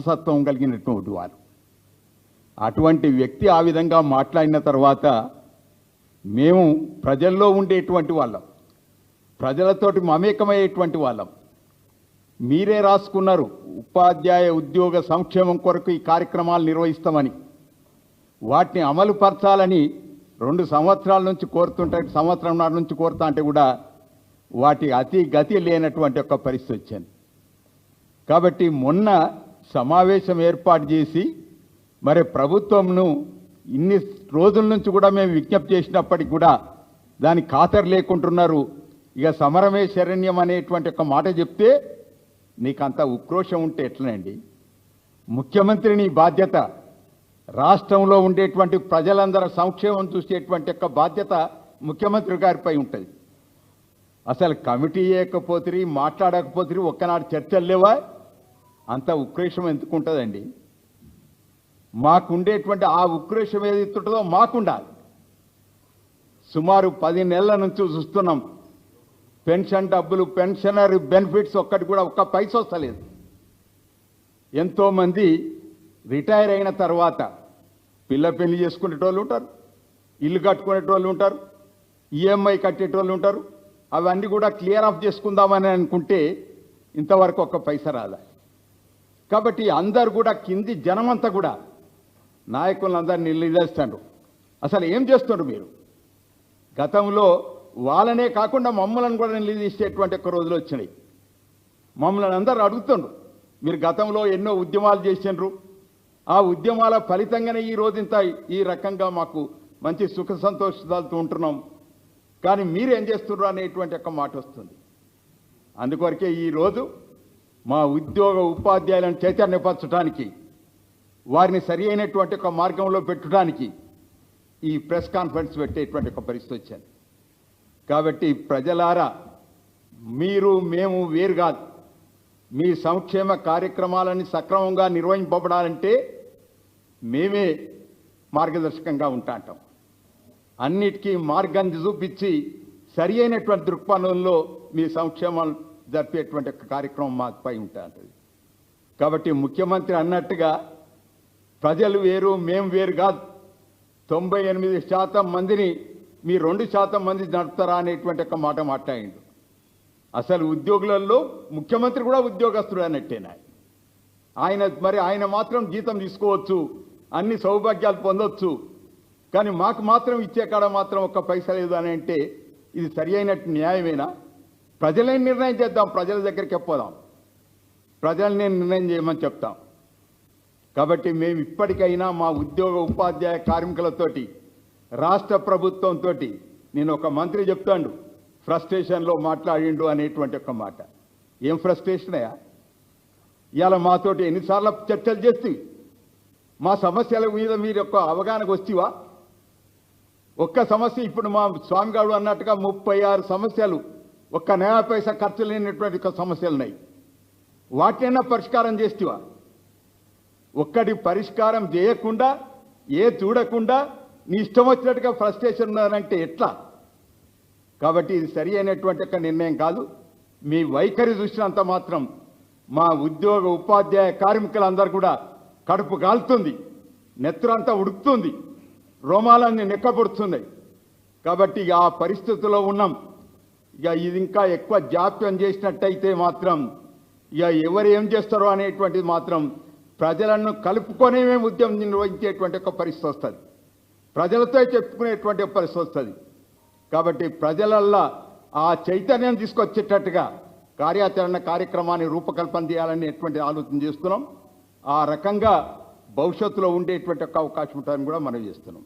సత్వం కలిగినటువంటి వారు. అటువంటి వ్యక్తి ఆ విధంగా మాట్లాడిన తర్వాత మేము ప్రజల్లో ఉండేటువంటి వాళ్ళం. ప్రజలతోటి మమేకమయ్యేటువంటి వాళ్ళం. మీరే రాసుకున్నారు ఉపాధ్యాయ ఉద్యోగ సంక్షేమం కొరకు ఈ కార్యక్రమాలు నిర్వహిస్తామని. వాటిని అమలు పరచాలని రెండు సంవత్సరాల నుంచి కోరుతుంటే సంవత్సరంన్నర నుంచి కోరుతా అంటే కూడా వాటి అతి గతి లేనటువంటి ఒక పరిస్థితి వచ్చింది. కాబట్టి మొన్న సమావేశం ఏర్పాటు చేసి మరి ప్రభుత్వంను ఇన్ని రోజుల నుంచి కూడా మేము విజ్ఞప్తి చేసినప్పటికి కూడా దాని ఖాతరు లేకుంటున్నారు. ఇక సమరమే శరణ్యం అనేటువంటి ఒక మాట చెప్తే నీకు అంత ఉక్రోషం ఉంటే ఎట్లనండి? ముఖ్యమంత్రి నీ బాధ్యత రాష్ట్రంలో ఉండేటువంటి ప్రజలందరి సంక్షేమం చూసేటువంటి యొక్క బాధ్యత ముఖ్యమంత్రి గారిపై ఉంటుంది. అసలు కమిటీ వేయకపోతే మాట్లాడకపోతే ఒక్కనాడు చర్చలు లేవా? అంత ఉక్రేషం ఎందుకు ఉంటుందండి మాకుండేటువంటి ఆ ఉక్రేషం ఏది ఉంటుందో మాకుండాలి. సుమారు పది నెలల నుంచి చూస్తున్నాం. పెన్షన్ డబ్బులు పెన్షనర్ బెనిఫిట్స్ ఒక్కటి కూడా ఒక్క పైస వస్తలేదు. ఎంతోమంది రిటైర్ అయిన తర్వాత పిల్ల పెళ్ళి చేసుకునేటోళ్ళు ఉంటారు ఇల్లు కట్టుకునేటోళ్ళు ఉంటారు ఈఎంఐ కట్టేటోళ్ళు ఉంటారు. అవన్నీ కూడా క్లియర్ ఆఫ్ చేసుకుందామని అనుకుంటే ఇంతవరకు ఒక్క పైస రాదా కాబట్టి అందరు కూడా కింది జనమంతా కూడా నాయకులందరినీ నిలదీస్తారు. అసలు ఏం చేస్తున్నారు మీరు? గతంలో వాళ్ళనే కాకుండా మమ్మల్ని కూడా నిలదీసేటువంటి ఒక రోజులు వచ్చినాయి. మమ్మల్ని అందరూ అడుగుతుండ్రు మీరు గతంలో ఎన్నో ఉద్యమాలు చేసిండ్రు. ఆ ఉద్యమాల ఫలితంగానే ఈ రోజు ఇంత ఈ రకంగా మాకు మంచి సుఖ సంతోషాలతో ఉంటున్నాం. కానీ మీరు ఏం చేస్తున్నారు అనేటువంటి ఒక మాట వస్తుంది. అందుకొరకే ఈరోజు మా ఉద్యోగ ఉపాధ్యాయులను చైతన్యపరచడానికి వారిని సరి అయినటువంటి ఒక మార్గంలో పెట్టడానికి ఈ ప్రెస్ కాన్ఫరెన్స్ పెట్టేటువంటి ఒక పరిస్థితి వచ్చింది. కాబట్టి ప్రజలారా మీరు మేము వేరు కాదు. మీ సంక్షేమ కార్యక్రమాలని సక్రమంగా నిర్వహింపబడాలంటే మేమే మార్గదర్శకంగా ఉంటాంటాం అన్నిటికీ మార్గాన్ని చూపించి సరి అయినటువంటి దృక్పథంలో మీ సంక్షేమాలు జరిపేటువంటి కార్యక్రమం మాపై ఉంటుంది. కాబట్టి ముఖ్యమంత్రి అన్నట్టుగా ప్రజలు వేరు మేము వేరు కాదు. తొంభై ఎనిమిది శాతం మందిని మీ రెండు శాతం మంది నడుపుతారా అనేటువంటి ఒక మాట మాట్లాడిండు. అసలు ఉద్యోగులలో ముఖ్యమంత్రి కూడా ఉద్యోగస్తుడు అన్నట్టేనా ఆయన మరి ఆయన మాత్రం జీతం తీసుకోవచ్చు అన్ని సౌభాగ్యాలు పొందొచ్చు కానీ మాకు మాత్రం ఇచ్చే కాడ మాత్రం ఒక్క పైసా లేదు అని అంటే ఇది సరి అయినట్టు న్యాయమేనా? ప్రజలే నిర్ణయం చేద్దాం ప్రజల దగ్గరికి పోదాం. ప్రజల్ని నిర్ణయం చేయమని చెప్తాం. కాబట్టి మేము ఇప్పటికైనా మా ఉద్యోగ ఉపాధ్యాయ కార్మికులతోటి రాష్ట్ర ప్రభుత్వంతో నేను ఒక మంత్రి చెప్తాడు ఫ్రస్ట్రేషన్లో మాట్లాడిండు అనేటువంటి ఒక మాట. ఏం ఫ్రస్ట్రేషన్ అయ్యా? ఇవాళ మాతోటి ఎన్నిసార్లు చర్చలు చేస్తే మా సమస్యల మీద మీరు యొక్క అవగాహనకు వస్తేవా? ఒక్క సమస్య ఇప్పుడు మా స్వామిగాడు అన్నట్టుగా ముప్పై ఆరు సమస్యలు ఒక్క నయా పైసా ఖర్చు లేనటువంటి సమస్యలు ఉన్నాయి వాటినైనా పరిష్కారం చేస్తేవా? ఒక్కటి పరిష్కారం చేయకుండా ఏ చూడకుండా నీ ఇష్టం వచ్చినట్టుగా ఫ్రస్ట్రేషన్ ఉన్నారంటే ఎట్లా? కాబట్టి ఇది సరి అయినటువంటి ఒక నిర్ణయం కాదు. మీ వైఖరి చూసినంత మాత్రం మా ఉద్యోగ ఉపాధ్యాయ కార్మికులందరూ కూడా కడుపు కాలుతుంది నెత్తురంతా ఉడుకుతుంది రోమాలన్నీ నెక్కబడుతున్నాయి. కాబట్టి ఆ పరిస్థితిలో ఉన్నాం. ఇక ఇది ఇంకా ఎక్కువ జాప్యం చేసినట్టయితే మాత్రం ఇక ఎవరు ఏం చేస్తారో అనేటువంటిది మాత్రం ప్రజలను కలుపుకొనే మేము ఉద్యమం నిర్వహించేటువంటి ఒక పరిస్థితి వస్తుంది. ప్రజలతో చెప్పుకునేటువంటి పరిస్థితి వస్తుంది. కాబట్టి ప్రజలల్లా ఆ చైతన్యం తీసుకొచ్చేటట్టుగా కార్యాచరణ కార్యక్రమాన్ని రూపకల్పన చేయాలనేటువంటి ఆలోచన చేస్తున్నాం. ఆ రకంగా భవిష్యత్తులో ఉండేటువంటి ఒక అవకాశం ఉంటుందని కూడా మనం చేస్తున్నాం.